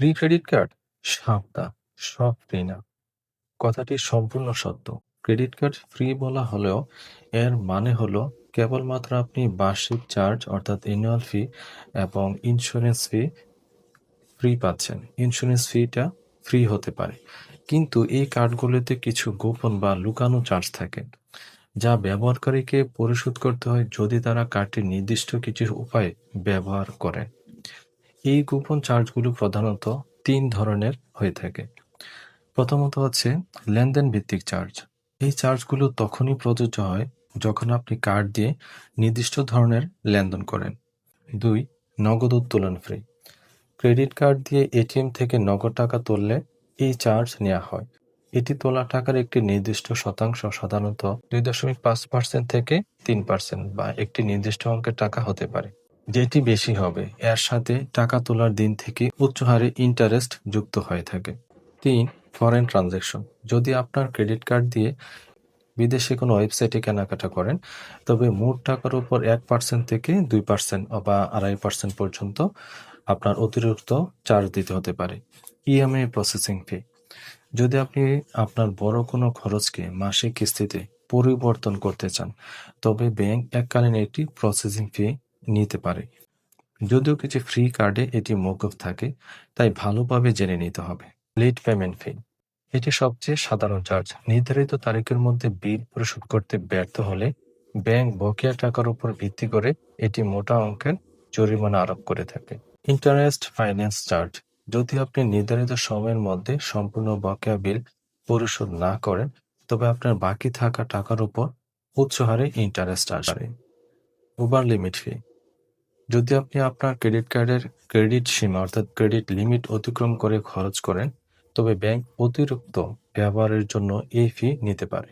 Free credit card সাবধান, সব free না। কথাটি সম্পূর্ণ সত্য। ক্রেডিট কার্ড ফ্রি বলা হলেও এর মানে হলো কেবলমাত্র আপনি বার্ষিক চার্জ অর্থাৎ অ্যানুয়াল ফি এবং ইন্স্যুরেন্স ফি ফ্রি পাচ্ছেন। ইন্স্যুরেন্স ফিটা ফ্রি হতে পারে। কিন্তু এই কার্ডগুলোতে কিছু গোপন বা লুকানো চার্জ থাকে, যা ব্যবহারকারীকে পরিশোধ করতে হয় যদি তারা কার্ডটি নির্দিষ্ট কিছু উপায়ে ব্যবহার করে। এই গোপন চার্জগুলো প্রধানত তিন ধরনের হয়ে থাকে। প্রথমত হচ্ছে লেনদেন ভিত্তিক চার্জ। এই চার্জগুলো তখনই প্রযোজ্য হয় যখন আপনি কার্ড দিয়ে নির্দিষ্ট ধরনের লেনদেন করেন। দুই, নগদ উত্তোলন ফ্রি ক্রেডিট কার্ড দিয়ে এটিএম থেকে নগদ টাকা তুললে এই চার্জ নেওয়া হয়। এটি তোলা টাকার একটি নির্দিষ্ট শতাংশ, সাধারণত দুই দশমিক পাঁচ পার্সেন্ট থেকে তিন পার্সেন্ট বা একটি নির্দিষ্ট অঙ্কের টাকা হতে পারে। যেটি বেশি হবে, এর সাথে টাকা তোলার দিন থেকে উচ্চ হারে ইন্টারেস্ট যুক্ত হয়ে থাকে। তিন ফরেন ট্রানজ্যাকশন যদি আপনার ক্রেডিট কার্ড দিয়ে বিদেশে কোনো ওয়েবসাইটে কেনাকাটা করেন, তবে মোট টাকার উপর এক পার্সেন্ট থেকে দুই পার্সেন্ট বা আড়াই পার্সেন্ট পর্যন্ত আপনার অতিরিক্ত চার্জ দিতে হতে পারে। ইএমআই প্রসেসিং ফি যদি আপনি আপনার বড় কোনো খরচকে মাসিক কিস্তিতে পরিবর্তন করতে চান, তবে ব্যাংক এককালীন একটি প্রসেসিং ফি নিতে পারে। যদিও কিছু ফ্রি কার্ডে এটি মৌকুফ থাকে, তাই ভালোভাবে জেনে নিতে হবে। লেট পেমেন্ট ফি এটি সবচেয়ে সাধারণ চার্জ নির্ধারিত তারিখের মধ্যে বিল পরিশোধ করতে ব্যর্থ হলে ব্যাংক বকেয়া টাকার উপর ভিত্তি করে এটি মোটা অঙ্কের জরিমানা আরোপ করে থাকে। ইন্টারেস্ট ফাইন্যান্স চার্জ যদি আপনি নির্ধারিত সময়ের মধ্যে সম্পূর্ণ বকেয়া বিল পরিশোধ না করেন, তবে আপনার বাকি থাকা টাকার উপর উচ্চ হারে ইন্টারেস্ট আসবে। ওভার লিমিট ফি যদি আপনি আপনার ক্রেডিট কার্ডের ক্রেডিট সীমা, অর্থাৎ ক্রেডিট লিমিট অতিক্রম করে খরচ করেন, তবে ব্যাংক অতিরিক্ত ব্যবহারের জন্য এই ফি নিতে পারে।